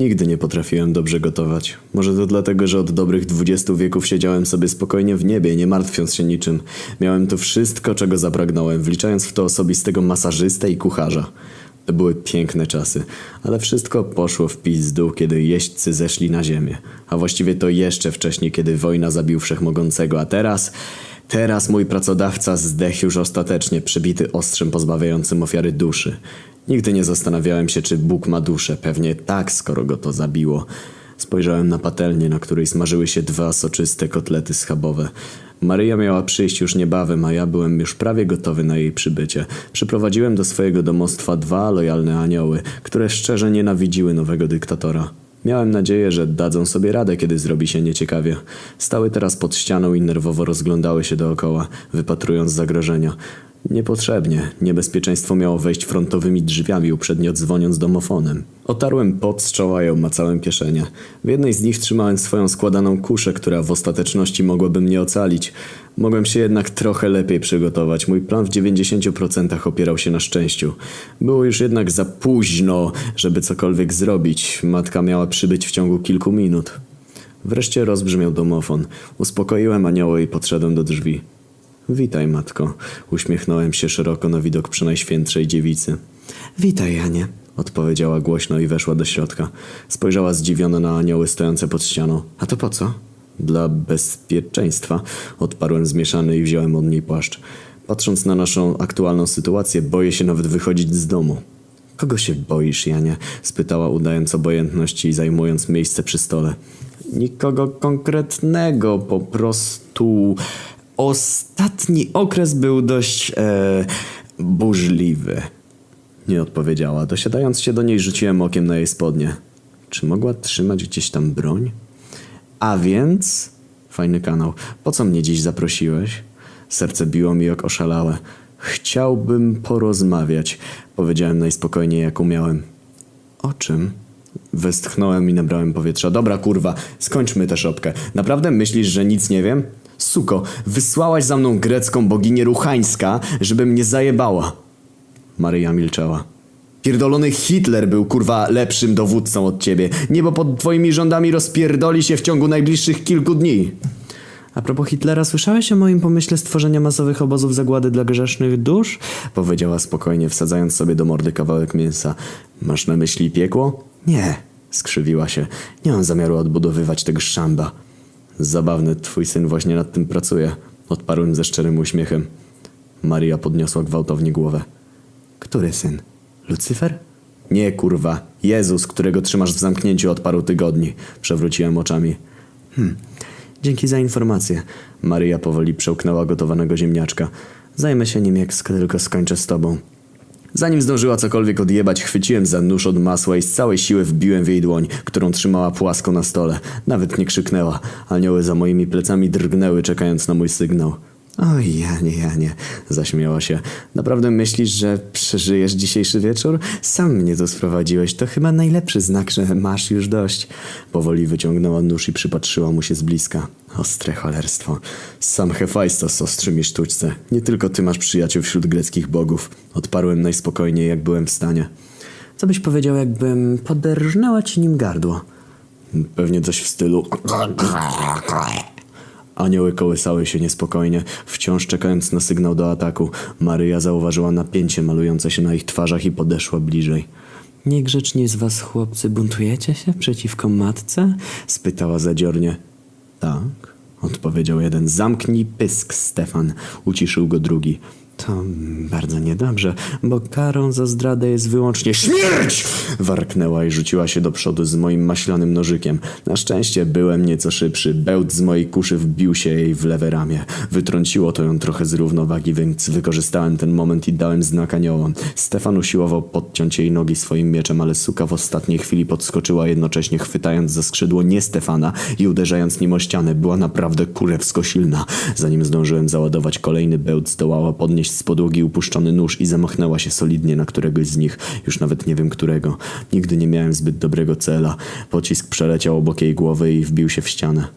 Nigdy nie potrafiłem dobrze gotować. Może to dlatego, że od dobrych dwudziestu wieków siedziałem sobie spokojnie w niebie, nie martwiąc się niczym. Miałem tu wszystko, czego zapragnąłem, wliczając w to osobistego masażystę i kucharza. To były piękne czasy, ale wszystko poszło w pizdu, kiedy jeźdźcy zeszli na ziemię. A właściwie to jeszcze wcześniej, kiedy wojna zabił wszechmogącego, a teraz... Teraz mój pracodawca zdechł już ostatecznie, przebity ostrzem pozbawiającym ofiary duszy. Nigdy nie zastanawiałem się, czy Bóg ma duszę. Pewnie tak, skoro go to zabiło. Spojrzałem na patelnię, na której smażyły się dwa soczyste kotlety schabowe. Maryja miała przyjść już niebawem, a ja byłem już prawie gotowy na jej przybycie. Przyprowadziłem do swojego domostwa dwa lojalne anioły, które szczerze nienawidziły nowego dyktatora. Miałem nadzieję, że dadzą sobie radę, kiedy zrobi się nieciekawie. Stały teraz pod ścianą i nerwowo rozglądały się dookoła, wypatrując zagrożenia. Niepotrzebnie. Niebezpieczeństwo miało wejść frontowymi drzwiami, uprzednio dzwoniąc domofonem. Otarłem pot z czoła i obmacałem kieszenie. W jednej z nich trzymałem swoją składaną kuszę, która w ostateczności mogłaby mnie ocalić. Mogłem się jednak trochę lepiej przygotować. Mój plan w 90% opierał się na szczęściu. Było już jednak za późno, żeby cokolwiek zrobić. Matka miała przybyć w ciągu kilku minut. Wreszcie rozbrzmiał domofon. Uspokoiłem anioła i podszedłem do drzwi. Witaj, matko. Uśmiechnąłem się szeroko na widok przenajświętszej dziewicy. Witaj, Janie. Odpowiedziała głośno i weszła do środka. Spojrzała zdziwiona na anioły stojące pod ścianą. A to po co? Dla bezpieczeństwa. Odparłem zmieszany i wziąłem od niej płaszcz. Patrząc na naszą aktualną sytuację, boję się nawet wychodzić z domu. Kogo się boisz, Janie? spytała udając obojętność i zajmując miejsce przy stole. Nikogo konkretnego, po prostu. Ostatni okres był dość e, burzliwy. Nie odpowiedziała. Dosiadając się do niej, rzuciłem okiem na jej spodnie. Czy mogła trzymać gdzieś tam broń? A więc. Fajny kanał. Po co mnie dziś zaprosiłeś? Serce biło mi jak oszalałe. Chciałbym porozmawiać, powiedziałem najspokojniej jak umiałem. O czym? Westchnąłem i nabrałem powietrza. Dobra, kurwa, skończmy tę szopkę. Naprawdę myślisz, że nic nie wiem? Suko, wysłałaś za mną grecką boginię Ruchańska, żeby mnie zajebała. Maryja milczała. Pierdolony Hitler był kurwa lepszym dowódcą od ciebie. Niebo pod twoimi rządami rozpierdoli się w ciągu najbliższych kilku dni. A propos Hitlera, słyszałeś o moim pomyśle stworzenia masowych obozów zagłady dla grzesznych dusz? Powiedziała spokojnie, wsadzając sobie do mordy kawałek mięsa. Masz na myśli piekło? Nie, skrzywiła się. Nie mam zamiaru odbudowywać tego szamba. Zabawne, twój syn właśnie nad tym pracuje. Odparłem ze szczerym uśmiechem. Maria podniosła gwałtownie głowę. Który syn? Lucyfer? Nie, kurwa. Jezus, którego trzymasz w zamknięciu od paru tygodni. Przewróciłem oczami. Hmm. Dzięki za informację. Maryja powoli przełknęła gotowanego ziemniaczka. Zajmę się nim, jak tylko skończę z tobą. Zanim zdążyła cokolwiek odjebać, chwyciłem za nóż od masła i z całej siły wbiłem w jej dłoń, którą trzymała płasko na stole. Nawet nie krzyknęła. Anioły za moimi plecami drgnęły, czekając na mój sygnał. Oj, Janie, Janie, zaśmiała się. Naprawdę myślisz, że przeżyjesz dzisiejszy wieczór? Sam mnie tu sprowadziłeś. To chyba najlepszy znak, że masz już dość. Powoli wyciągnęła nóż i przypatrzyła mu się z bliska. Ostre cholerstwo. Sam Hefajstos ostrzy mi sztućce. Nie tylko ty masz przyjaciół wśród greckich bogów. Odparłem najspokojniej, jak byłem w stanie. Co byś powiedział, jakbym poderżnęła ci nim gardło? Pewnie coś w stylu... Anioły kołysały się niespokojnie, wciąż czekając na sygnał do ataku. Maryja zauważyła napięcie malujące się na ich twarzach i podeszła bliżej. Niegrzecznie z was, chłopcy, buntujecie się przeciwko matce? spytała zadziornie. Tak, odpowiedział jeden. Zamknij pysk, Stefan, uciszył go drugi. To bardzo niedobrze, bo karą za zdradę jest wyłącznie śmierć! Warknęła i rzuciła się do przodu z moim maślanym nożykiem. Na szczęście byłem nieco szybszy. Bełt z mojej kuszy wbił się jej w lewe ramię. Wytrąciło to ją trochę z równowagi, więc wykorzystałem ten moment i dałem znak aniołom. Stefan usiłował podciąć jej nogi swoim mieczem, ale suka w ostatniej chwili podskoczyła jednocześnie chwytając za skrzydło nie Stefana i uderzając nim o ścianę. Była naprawdę kurewsko silna. Zanim zdążyłem załadować kolejny bełt, zdołała podnieść z podłogi upuszczony nóż i zamachnęła się solidnie na któregoś z nich. Już nawet nie wiem którego. Nigdy nie miałem zbyt dobrego cela. Pocisk przeleciał obok jej głowy i wbił się w ścianę.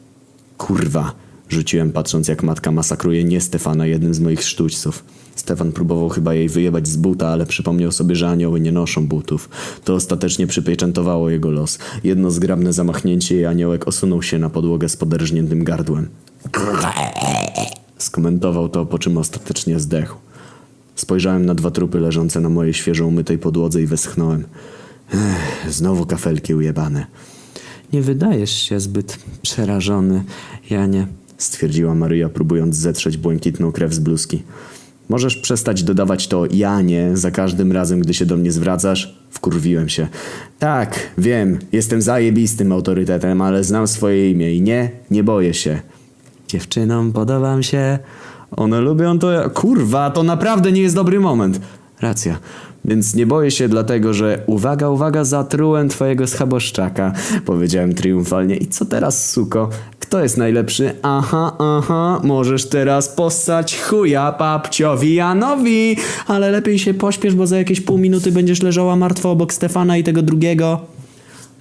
Kurwa! Rzuciłem patrząc jak matka masakruje nie Stefana jednym z moich sztućców. Stefan próbował chyba jej wyjebać z buta, ale przypomniał sobie, że anioły nie noszą butów. To ostatecznie przypieczętowało jego los. Jedno zgrabne zamachnięcie i aniołek osunął się na podłogę z poderżniętym gardłem. Skomentował to, po czym ostatecznie zdechł. Spojrzałem na dwa trupy leżące na mojej świeżo umytej podłodze i westchnąłem. Ech, znowu kafelki ujebane. Nie wydajesz się zbyt przerażony, Janie, stwierdziła Maryja, próbując zetrzeć błękitną krew z bluzki. Możesz przestać dodawać to Janie za każdym razem, gdy się do mnie zwracasz? Wkurwiłem się. Tak, wiem, jestem zajebistym autorytetem, ale znam swoje imię i nie, nie boję się. Dziewczynom podobam się. One lubią to. Kurwa, to naprawdę nie jest dobry moment. Racja. Więc nie boję się dlatego, że uwaga, uwaga, zatrułem twojego schaboszczaka. Powiedziałem triumfalnie. I co teraz, suko? Kto jest najlepszy? Aha, aha, możesz teraz postać chuja papciowi Janowi. Ale lepiej się pośpiesz, bo za jakieś pół minuty będziesz leżała martwa obok Stefana i tego drugiego.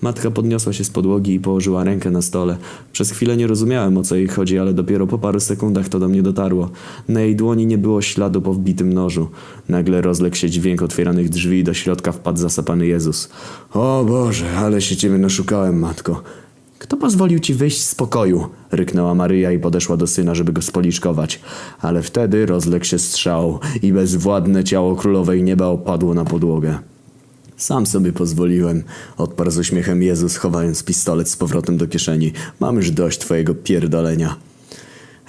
Matka podniosła się z podłogi i położyła rękę na stole. Przez chwilę nie rozumiałem o co jej chodzi, ale dopiero po paru sekundach to do mnie dotarło. Na jej dłoni nie było śladu po wbitym nożu. Nagle rozległ się dźwięk otwieranych drzwi i do środka wpadł zasapany Jezus. O Boże, ale się ciebie naszukałem, matko. Kto pozwolił ci wyjść z pokoju? Ryknęła Maryja i podeszła do syna, żeby go spoliczkować. Ale wtedy rozległ się strzał i bezwładne ciało królowej nieba opadło na podłogę. Sam sobie pozwoliłem, odparł z uśmiechem Jezus, chowając pistolet z powrotem do kieszeni. Mam już dość twojego pierdolenia.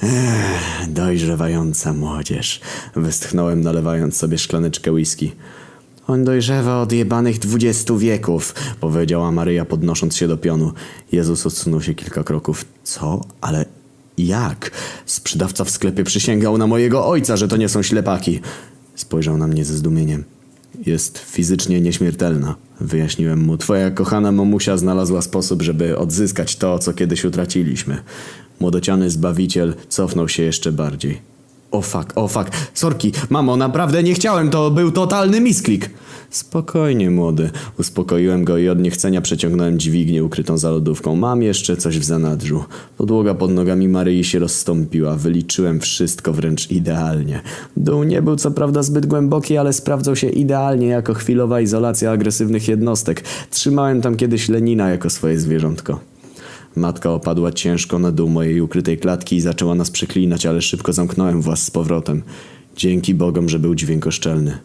Ech, dojrzewająca młodzież, westchnąłem nalewając sobie szklaneczkę whisky. On dojrzewa od jebanych dwudziestu wieków, powiedziała Maryja podnosząc się do pionu. Jezus odsunął się kilka kroków. Co? Ale jak? Sprzedawca w sklepie przysięgał na mojego ojca, że to nie są ślepaki. Spojrzał na mnie ze zdumieniem. Jest fizycznie nieśmiertelna, wyjaśniłem mu. Twoja kochana mamusia znalazła sposób, żeby odzyskać to, co kiedyś utraciliśmy. Młodociany zbawiciel cofnął się jeszcze bardziej. O fuck, o fuck, sorki, mamo, naprawdę nie chciałem, to był totalny misklik. Spokojnie, młody. Uspokoiłem go i od niechcenia przeciągnąłem dźwignię ukrytą za lodówką. Mam jeszcze coś w zanadrzu. Podłoga pod nogami Maryi się rozstąpiła. Wyliczyłem wszystko wręcz idealnie. Dół nie był co prawda zbyt głęboki, ale sprawdzał się idealnie jako chwilowa izolacja agresywnych jednostek. Trzymałem tam kiedyś Lenina jako swoje zwierzątko. Matka opadła ciężko na dół mojej ukrytej klatki i zaczęła nas przeklinać, ale szybko zamknąłem włas z powrotem. Dzięki Bogom, że był dźwiękoszczelny.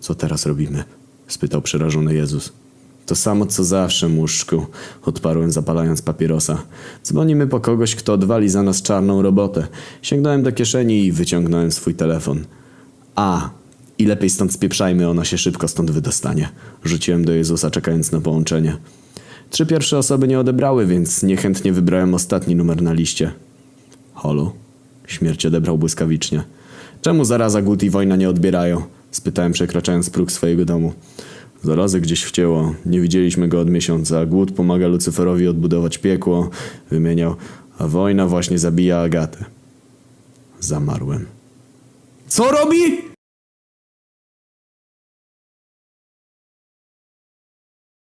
Co teraz robimy? spytał przerażony Jezus. To samo co zawsze, muszczku, odparłem zapalając papierosa. Dzwonimy po kogoś, kto odwali za nas czarną robotę. Sięgnąłem do kieszeni i wyciągnąłem swój telefon. A, i lepiej stąd spieprzajmy, ona się szybko stąd wydostanie. Rzuciłem do Jezusa, czekając na połączenie. Trzy pierwsze osoby nie odebrały, więc niechętnie wybrałem ostatni numer na liście. Holo? Śmierć odebrał błyskawicznie. Czemu zaraza, głód i wojna nie odbierają? Spytałem przekraczając próg swojego domu. Zarazy gdzieś wcięło. Nie widzieliśmy go od miesiąca. Głód pomaga Lucyferowi odbudować piekło. Wymieniał. A wojna właśnie zabija Agatę. Zamarłem. Co robi?